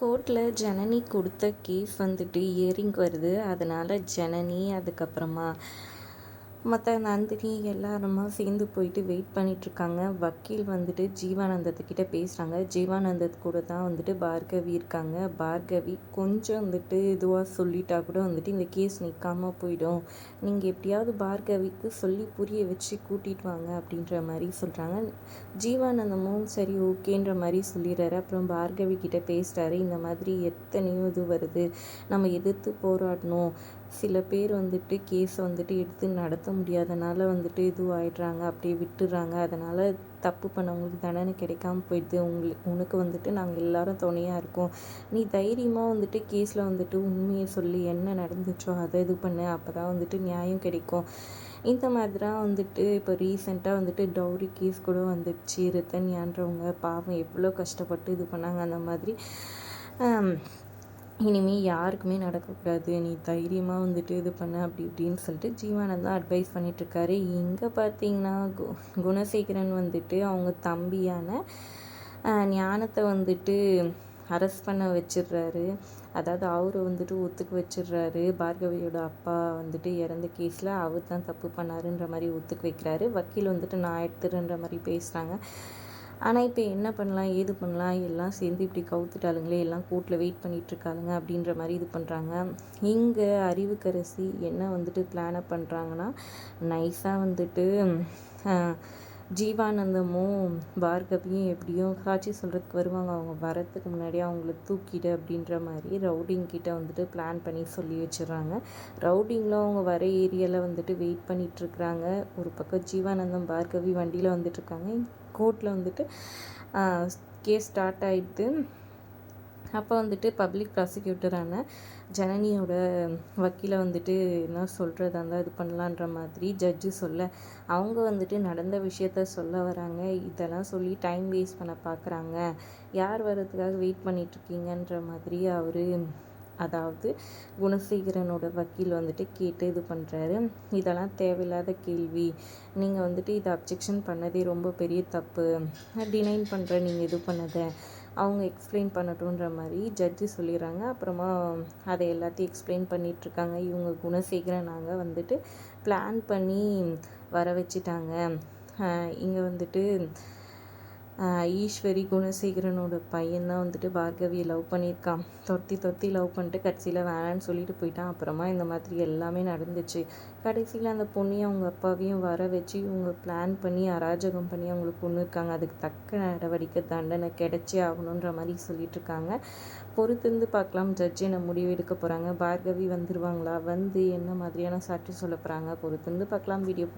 கோர்ட்டில் ஜனனி கொடுத்த கேஸ் வந்துட்டு இயரிங் வருது. அதனால் ஜனனி அதுக்கப்புறமா மற்ற நந்தினி எல்லாருமா சேர்ந்து போயிட்டு வெயிட் பண்ணிகிட்ருக்காங்க வக்கீல் வந்துட்டு ஜீவானந்தத்துக்கிட்ட பேசுகிறாங்க ஜீவானந்தத் கூட தான் வந்துட்டு பார்கவி இருக்காங்க. பார்கவி கொஞ்சம் வந்துட்டு இதுவாக சொல்லிட்டா கூட வந்துட்டு இந்த கேஸ் நிற்காமல் போயிடும். நீங்கள் எப்படியாவது பார்கவிக்கு சொல்லி புரிய வச்சு கூட்டிகிட்டு வாங்க அப்படின்ற மாதிரி சொல்கிறாங்க ஜீவானந்தமும் சரி ஓகேன்ற மாதிரி சொல்லிடுறாரு. அப்புறம் பார்கவி கிட்டே பேசுகிறாரு இந்த மாதிரி எத்தனையோ இது வருது. நம்ம எதிர்த்து போராடணும். சில பேர் வந்துட்டு கேஸை வந்துட்டு எடுத்து நடத்த முடியாதனால வந்துட்டு இதுவாகிடுறாங்க அப்படியே விட்டுடுறாங்க. அதனால் தப்பு பண்ணவங்களுக்கு தண்டனை கிடைக்காம போயிடுது. உங்களுக்கு உனக்கு வந்துட்டு நாங்கள் எல்லாரும் துணையாக இருக்கோம். நீ தைரியமாக வந்துட்டு கேஸில் வந்துட்டு உண்மையை சொல்லி என்ன நடந்துச்சோ அதை இது பண்ணு. அப்போ தான் வந்துட்டு நியாயம் கிடைக்கும். இந்த மாதிரிலாம் வந்துட்டு இப்போ ரீசெண்டாக வந்துட்டு டவுரி கேஸ் கூட வந்துடுச்சு. ரித்தன்யான்றவங்க பாவம் எவ்வளோ கஷ்டப்பட்டு இது பண்ணாங்க அந்த மாதிரி. இனிமேல் யாருக்குமே நடக்கக்கூடாது. நீ தைரியமாக வந்துட்டு இது பண்ண அப்படி இப்படின்னு சொல்லிட்டு ஜீவானந்தான் அட்வைஸ் பண்ணிகிட்ருக்காரு இங்கே பார்த்தீங்கன்னா கு குணசேகரன் வந்துட்டு அவங்க தம்பியான ஞானத்தை வந்துட்டு அரெஸ்ட் பண்ண வச்சிடுறாரு. அதாவது அவரை வந்துட்டு ஒத்துக்க வச்சிடுறாரு. பார்கவியோட அப்பா வந்துட்டு இறந்த கேஸில் அவர் தான் தப்பு பண்ணாருன்ற மாதிரி ஒத்துக்க வைக்கிறாரு. வக்கீல் வந்துட்டு நான் எடுத்துருன்ற மாதிரி பேசுகிறாங்க ஆனால் இப்போ என்ன பண்ணலாம் ஏது பண்ணலாம் எல்லாம் சேர்ந்து இப்படி கவுத்துட்டாளுங்களே எல்லாம் கோர்ட்டில் வெயிட் பண்ணிகிட்ருக்காளுங்க அப்படின்ற மாதிரி இது பண்ணுறாங்க இங்கே அறிவுக்கரசி என்ன வந்துட்டு பிளானை பண்ணுறாங்கன்னா நைஸாக வந்துட்டு ஜீவானந்தமும் பார்கவியும் எப்படியும் காட்சி சொல்கிறதுக்கு வருவாங்க. அவங்க வரத்துக்கு முன்னாடியே அவங்கள தூக்கிடு அப்படின்ற மாதிரி ரவுடிங்கிட்ட வந்துட்டு பிளான் பண்ணி சொல்லி வச்சிடுறாங்க. ரவுடிங்கில் அவங்க வர ஏரியாவில் வந்துட்டு வெயிட் பண்ணிகிட்ருக்குறாங்க ஒரு பக்கம் ஜீவானந்தம் பார்கவி வண்டியில் வந்துட்டுருக்காங்க. கோர்ட்டில் வந்துட்டு கேஸ் ஸ்டார்ட் ஆகிட்டு அப்போ வந்துட்டு பப்ளிக் ப்ராசிக்யூட்டரான ஜனனியோட வக்கீலை வந்துட்டு என்ன சொல்கிறதா இருந்தால் இது பண்ணலான்ற மாதிரி ஜட்ஜு சொல்ல அவங்க வந்துட்டு நடந்த விஷயத்த சொல்ல வராங்க. இதெல்லாம் சொல்லி டைம் வேஸ்ட் பண்ண பார்க்குறாங்க யார் வர்றதுக்காக வெயிட் பண்ணிகிட்ருக்கீங்கன்ற மாதிரி அவர் அதாவது குணசேகரனோட வக்கீல் வந்துட்டு கேட்டு இது பண்ணுறாரு இதெல்லாம் தேவையில்லாத கேள்வி. நீங்கள் வந்துட்டு இதை அப்ஜெக்ஷன் பண்ணதே ரொம்ப பெரிய தப்பு. டினைன் பண்ணுற நீங்கள் இது பண்ணதை. அவங்க எக்ஸ்பிளைன் பண்ணட்டுன்ற மாதிரி ஜட்ஜி சொல்லிடுறாங்க. அப்புறமா அதை எல்லாத்தையும் எக்ஸ்பிளைன் பண்ணிகிட்ருக்காங்க இவங்க குணசேகரன் நாங்கள் வந்துட்டு பிளான் பண்ணி வர வச்சுட்டாங்க. இங்கே வந்துட்டு ஈஸ்வரி குணசேகரனோட பையன்தான் வந்துட்டு பார்கவியை லவ் பண்ணியிருக்கான். தொத்தி தொத்தி லவ் பண்ணிட்டு கடைசியில் வேணான்னு சொல்லிட்டு போயிட்டான். அப்புறமா இந்த மாதிரி எல்லாமே நடந்துச்சு. கடைசியில் அந்த பொண்ணையும் அவங்க அப்பாவையும் வர வச்சு இவங்க பிளான் பண்ணி அராஜகம் பண்ணி அவங்களுக்கு கொண்டு இருக்காங்க. அதுக்கு தக்க நடவடிக்கை தண்டனை கிடைச்சே ஆகணுன்ற மாதிரி சொல்லிட்டு இருக்காங்க. பொறுத்திருந்து பார்க்கலாம். ஜட்ஜி என்ன முடிவு எடுக்க போகிறாங்க பார்கவி வந்துடுவாங்களா வந்து என்ன மாதிரியான சாட்சி சொல்ல போகிறாங்க பொறுத்திருந்து பார்க்கலாம். வீடியோ